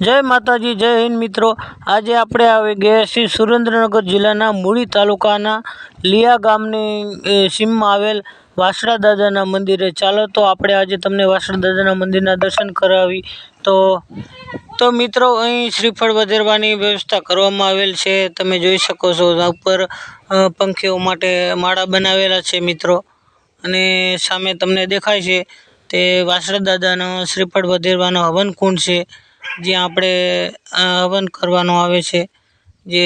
જય માતાજી, જય હિન્દ મિત્રો. આજે આપણે આવી ગયા છીએ સુરેન્દ્રનગર જિલ્લાના મૂળી તાલુકાના લિયા ગામની સીમમાં આવેલ વાસણા દાદાના મંદિરે. ચાલો તો આપણે આજે તમને વાસણા દાદાના મંદિરના દર્શન કરાવી. તો તો મિત્રો, અહીં શ્રીફળ વધેરવાની વ્યવસ્થા કરવામાં આવેલ છે. તમે જોઈ શકો છો ઉપર પંખીઓ માટે માળા બનાવેલા છે મિત્રો. અને સામે તમને દેખાય છે તે વાસણા દાદાનો શ્રીફળ વધેરવાનો હવન કુંડ છે. જ્યાં આપણે હવન કરવાનો આવે છે. જે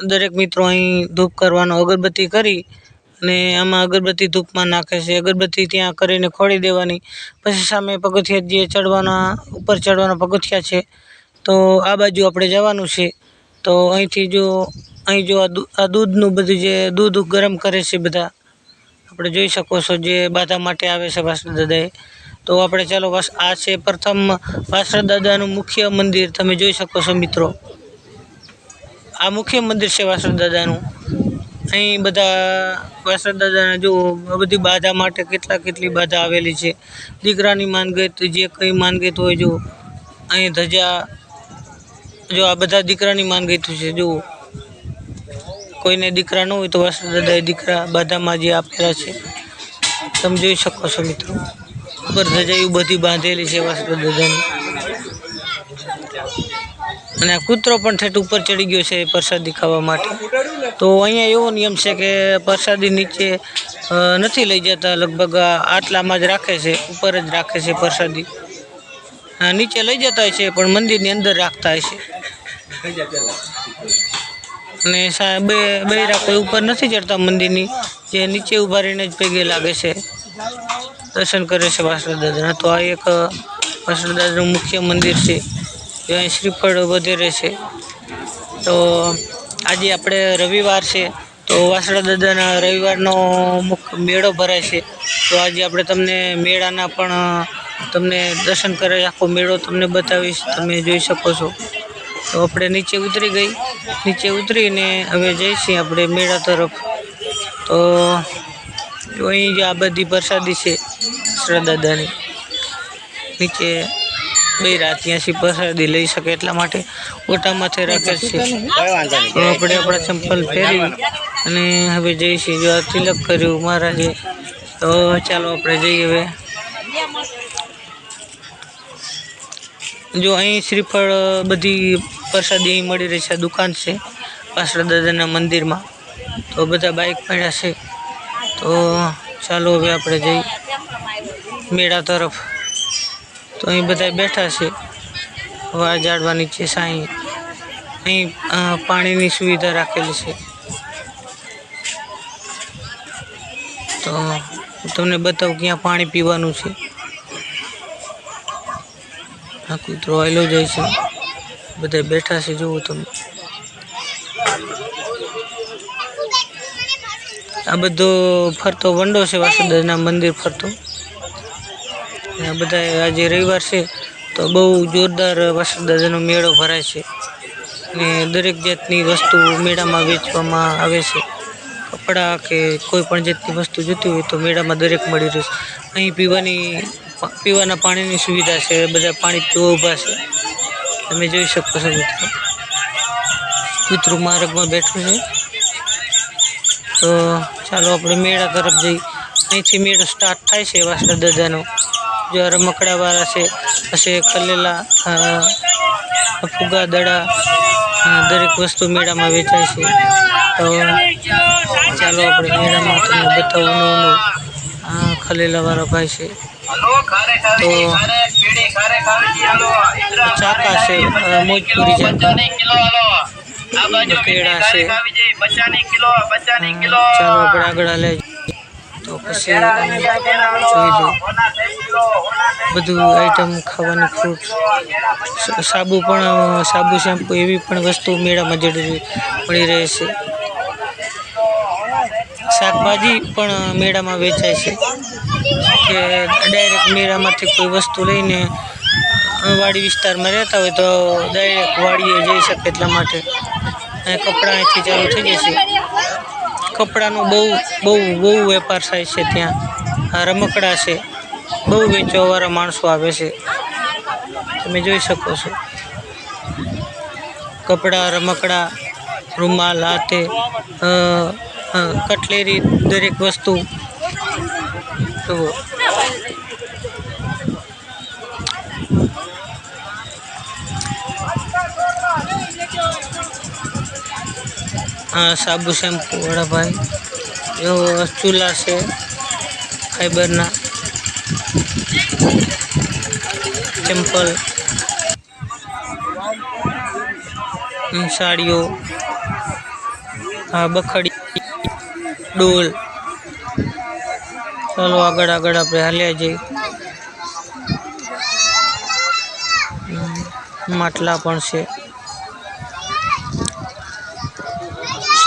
દરેક મિત્રો અહીં ધૂપ કરવાનો અગરબત્તી કરી અને આમાં અગરબત્તી ધૂપમાં નાખે છે. અગરબત્તી ત્યાં કરીને ખોળી દેવાની. પછી સામે પગથિયા જે ચડવાના, ઉપર ચડવાના પગથિયા છે. તો આ બાજુ આપણે જવાનું છે. તો અહીંથી જો, અહીં જો આ દૂધનું બધું જે દૂધ ગરમ કરે છે બધા, આપણે જોઈ શકો છો જે બાધા માટે આવે છે વાસણા દાદાએ તો આપણે ચાલો વાસ આ છે પ્રથમ વાસણા દાદાનું મુખ્ય મંદિર. તમે જોઈ શકો છો મિત્રો. આ મુખ્ય મંદિર છે વાસણા અહીં બધા વાસણા દાદાના જો બધી બાધા માટે કેટલા કેટલી બાધા આવેલી છે. દીકરાની માનગત, જે કંઈ માનગત હોય જો, અહીં ધજા, જો આ બધા દીકરાની માનગત છે. જો કોઈને દીકરા ન હોય તો વાસણા દાદાએ દીકરા બાધામાં જે આપેલા છે. તમે જોઈ શકો છો મિત્રો. ઉપર એવું બધી બાંધેલી છે વાસણા દાદાની અને કૂતરો પણ ઠેઠ ઉપર ચડી ગયો છે પ્રસાદી ખાવા માટે. તો અહીંયા એવો નિયમ છે કે પ્રસાદી નીચે નથી લઈ જતા, લગભગ આટલામાં જ રાખે છે, ઉપર જ રાખે છે પ્રસાદી. નીચે લઈ જતા હોય છે, પણ મંદિરની અંદર રાખતા હોય છે. અને બે બૈરા કોઈ ઉપર નથી ચડતા મંદિરની, જે નીચે ઊભા રહીને જ પગે લાગે છે. દર્શન કરે છે વાસણ દાદાના તો આ એક વાસણ દાદાનું મુખ્ય મંદિર છે. જ્યાં શ્રીફળ વધેરે છે. તો આજે આપણે રવિવાર છે. તો વાસણા દાદાના રવિવારનો મુખ્ય મેળો ભરાય છે. તો આજે આપણે તમને મેળાના પણ તમને દર્શન કરે આખો મેળો તમને બતાવીશ. તમે જોઈ શકો છો. તો આપણે નીચે ઉતરી ગઈ. નીચે ઉતરીને હવે જઈશું આપણે મેળા તરફ. તો અહીં જે આ બધી પ્રસાદી છે. શ્રદાદાની નીચે બે રાત ત્યાંથી પ્રસાદી લઈ શકે એટલા માટે ઓટામાંથી રાખે છે. આપણે આપણા ચંપલ ફેરવી અને હવે જઈશું. જો તિલક કર્યું મહારાજે તો ચાલો આપણે જઈએ હવે. જો અહીં શ્રીફળ બધી પ્રસાદી અહીં મળી રહી છે. દુકાન છે પાછળ દાદાના મંદિરમાં. તો બધા બાઇક પડ્યા છે. તો ચાલો હવે આપણે જઈ મેળા તરફ. તો અહીં બધા બેઠા છે. વાળ ઝાડવા નીચે સાંઈ. અહીં પાણીની સુવિધા રાખેલી છે. તો તમને બતાવું ક્યાં પાણી પીવાનું છે. આ કૂતરો આવેલો જાય છે. બધા બેઠા છે, જુઓ તમે. આ બધો ફરતો વંડો છે વાસુદેવના મંદિર ફરતો. અને બધા આજે રવિવાર છે, તો બહુ જોરદાર વાસુદાદાનો મેળો ભરાય છે. અને દરેક જાતની વસ્તુ મેળામાં વેચવામાં આવે છે. કપડાં કે કોઈ પણ જાતની વસ્તુ જોતી હોય તો મેળામાં દરેક મળી રહેશે અહીં પીવાની પીવાના પાણીની સુવિધા છે, બધા પાણી પીવા ઊભા છે. તમે જોઈ શકો છો મિત્રો. માર્ગમાં બેઠું છે. તો ચાલો આપણે મેળા તરફ જઈ. અહીંથી મેળો સ્ટાર્ટ થાય છે, વાસણા દાદાનો. જો રમકડાવાળા છે પછી ખલેલા ફુગા, દડા દરેક વસ્તુ મેળામાં વેચાય છે. તો ચાલો આપણે મેળામાં તમને બતાવું નવું નવું. ખલેલાવાળા ભાઈ છે. તો ચાકા છે મોજપુરી ચાકા. કેળા છે. ચાલો આપણે આગળ હાલે તો પછી જોઈ લો બધું આઈટમ ખાવાની ફ્રૂટ સાબુ પણ, સાબુ શેમ્પુ એવી પણ વસ્તુ મેળામાં જરૂરી મળી રહે છે. શાકભાજી પણ મેળામાં વેચાય છે. કે ડાયરેક્ટ મેળામાંથી કોઈ વસ્તુ લઈને વાડી વિસ્તારમાં રહેતા હોય તો ડાયરેક્ટ વાડીએ જઈ શકે એટલા માટે. કપડાં અહીંથી ચાલુ થઈ જશે. કપડાનો બહુ બહુ બહુ વેપાર થાય છે ત્યાં. આ રમકડા છે. બહુ વેચવાવાળા માણસો આવે છે. તમે જોઈ શકો છો. કપડાં, રમકડા, રૂમાલ, હાથે કટલેરી દરેક વસ્તુ. જુઓ સાબુ શેમ્પુ, વડાભાઈ. ભાઈ એવો ચૂલા છે, ફાઈબરના. ચંપલ. સાડીઓ. આ બખડી. ડોલ. ચાલો આગળ આગળ આપણે હાલ્યા જઈએ. માટલા પણ છે.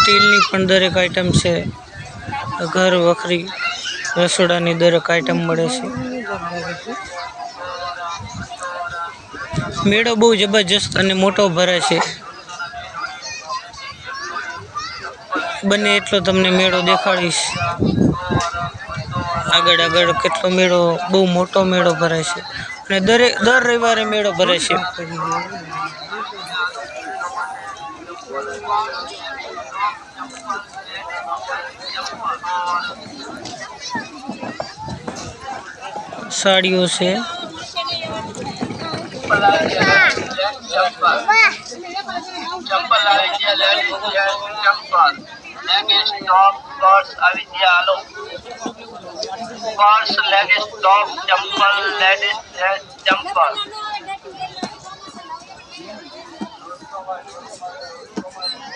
સ્ટીલની પણ દરેક આઈટમ છે. ઘર, વખરી, રસોડાની દરેક આઈટમ મળે છે. મેળો બહુ જબરજસ્ત અને મોટો ભરાય છે. બને એટલો તમને મેળો દેખાડીશ. આગળ આગળ કેટલો મેળો, બહુ મોટો મેળો ભરાય છે. અને દરેક દર રવિવારે મેળો ભરાય છે. સાડીઓ છે. પર્સ લેગીસ ટોપ ચંપલ લેડીઝ ચંપલ.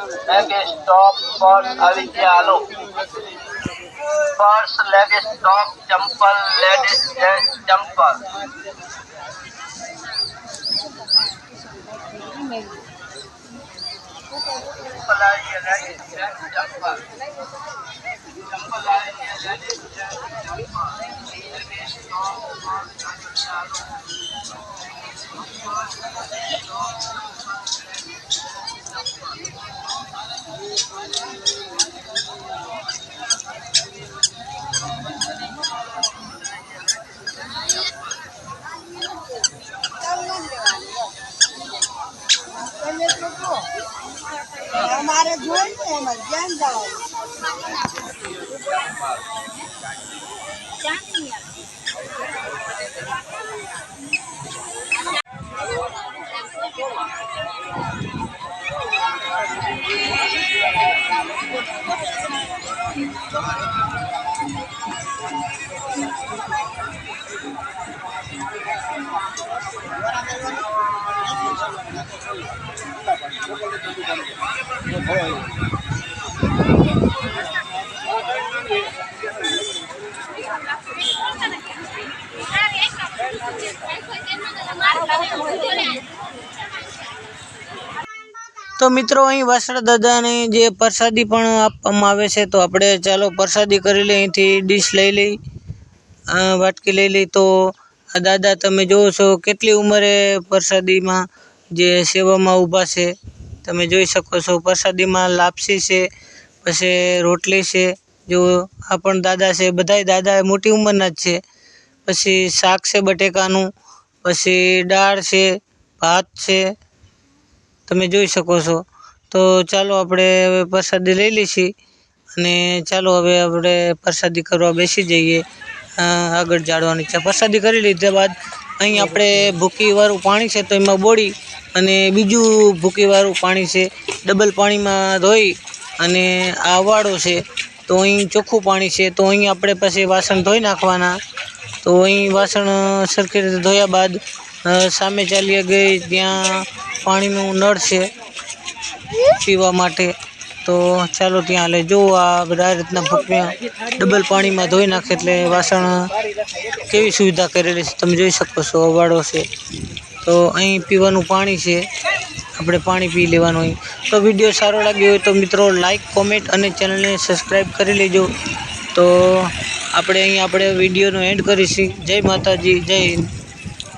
લેડીઝ સ્ટોપ પર આવી ગયા હાલો પર્સ લેગીસ ટોપ ચંપલ લેડીઝ ચંપલ Thank આવી અમારે જોઈ ને એમાં જ્ઞાન જવાનું Gracias. તો મિત્રો, અહીં વાસણ દાદાની જે પ્રસાદી પણ આપવામાં આવે છે, તો આપણે ચાલો પ્રસાદી કરી લઈએ. અહીંથી ડીશ લઈ લઈ વાટકી લઈ લઈ. તો દાદા, તમે જોવો છો કેટલી ઉંમરે પ્રસાદીમાં જે સેવામાં ઊભા છે. તમે જોઈ શકો છો, પ્રસાદીમાં લાપસી છે, પછી રોટલી છે. જો, આ પણ દાદા છે, બધાય દાદા મોટી ઉંમરના જ છે. પછી શાક છે બટેકાનું, પછી દાળ છે, ભાત છે તમે જોઈ શકો છો. તો ચાલો આપણે હવે પ્રસાદી લઈ લઈશી અને ચાલો હવે આપણે પ્રસાદી કરવા બેસી જઈએ. આગળ જાળવાની છે. પ્રસાદી કરી લીધા બાદ અહીં આપણે ભૂકીવાળું પાણી છે તો એમાં બોળી અને બીજું ભૂકીવાળું પાણી છે ડબલ પાણીમાં ધોઈ અને આ વાળો છે તો અહીં ચોખ્ખું પાણી છે તો અહીં આપણે પછી વાસણ ધોઈ નાખવાના. તો અહીં વાસણ સરખી રીતે ધોયા બાદ સામે ચાલીએ ગઈ ત્યાં પાણીનું નળ છે પીવા માટે. તો ચાલો ત્યાં લે. જો આ બધા રીતના ભૂકમાં ડબલ પાણીમાં ધોઈ નાખે એટલે વાસણ કેવી સુવિધા કરેલી છે તમે જોઈ શકો છો, અવાડો છે. તો અહીં પીવાનું પાણી છે. આપણે પાણી પી લેવાનું અહીં. તો વીડિયો સારો લાગ્યો હોય તો મિત્રો લાઇક કોમેન્ટ અને ચેનલને સબસ્ક્રાઈબ કરી લેજો. તો આપણે અહીં આપણે વિડીયોનો એન્ડ કરીશું. જય માતાજી, જય હિન્દ.